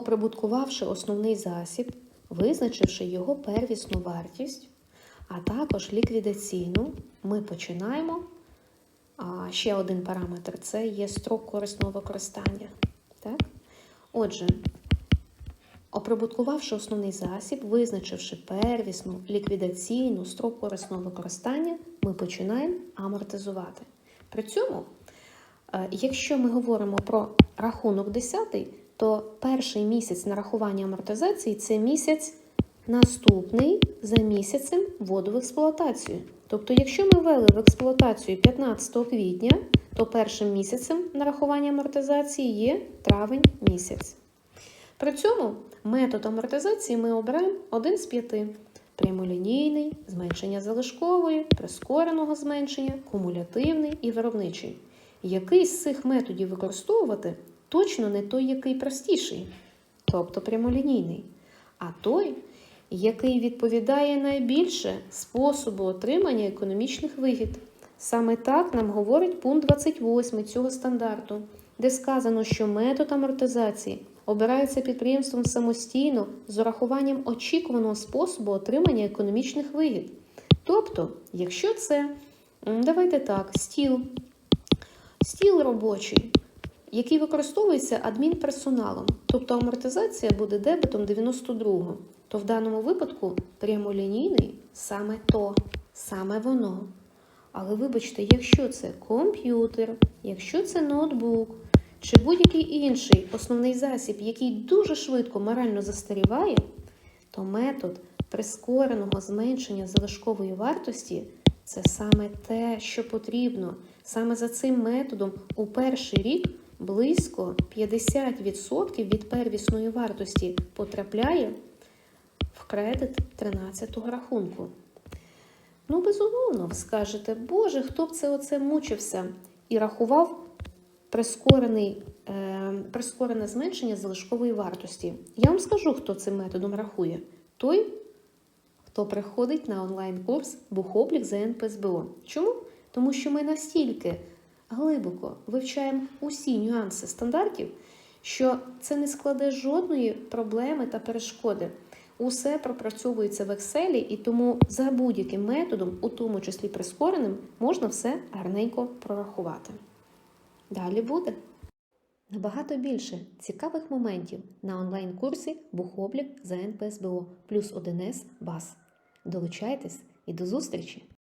оприбуткувавши основний засіб, визначивши його первісну вартість, а також ліквідаційну, ми починаємо. А ще один параметр це є строк корисного використання. Так? Отже, оприбуткувавши основний засіб, визначивши первісну ліквідаційну строк корисного використання, ми починаємо амортизувати. При цьому, якщо ми говоримо про рахунок 10, то перший місяць нарахування амортизації це місяць наступний за місяцем вводу в експлуатацію. Тобто, якщо ми ввели в експлуатацію 15 квітня, то першим місяцем нарахування амортизації є травень місяць. При цьому метод амортизації ми обираємо один з п'яти: прямолінійний, зменшення залишкової, прискореного зменшення, кумулятивний і виробничий. Який з цих методів використовувати точно не той, який простіший, тобто прямолінійний, а той, який відповідає найбільше способу отримання економічних вигід. Саме так нам говорить пункт 28 цього стандарту, де сказано, що метод амортизації обирається підприємством самостійно з урахуванням очікуваного способу отримання економічних вигід. Тобто, якщо це, давайте так, стіл, стіл робочий, який використовується адмінперсоналом, тобто амортизація буде дебетом 92-го, то в даному випадку прямолінійний саме то, саме воно. Але вибачте, якщо це комп'ютер, якщо це ноутбук чи будь-який інший основний засіб, який дуже швидко морально застаріває, то метод прискореного зменшення залишкової вартості це саме те, що потрібно. Саме за цим методом у перший рік близько 50% від первісної вартості потрапляє в кредит 13-го рахунку. Ну, безумовно, ви скажете, Боже, хто б це оце мучився і рахував прискорений, е, прискорене зменшення залишкової вартості. Я вам скажу, хто цим методом рахує. Той, хто приходить на онлайн-курс Бухоблік за НПСБО. Чому? Тому що ми настільки глибоко вивчаємо усі нюанси стандартів, що це не складе жодної проблеми та перешкоди. Усе пропрацьовується в Excel, і тому за будь-яким методом, у тому числі прискореним, можна все гарненько прорахувати. Далі буде. Набагато більше цікавих моментів на онлайн-курсі Бухоблік за НПСБО плюс 1С БАС. Долучайтесь і до зустрічі!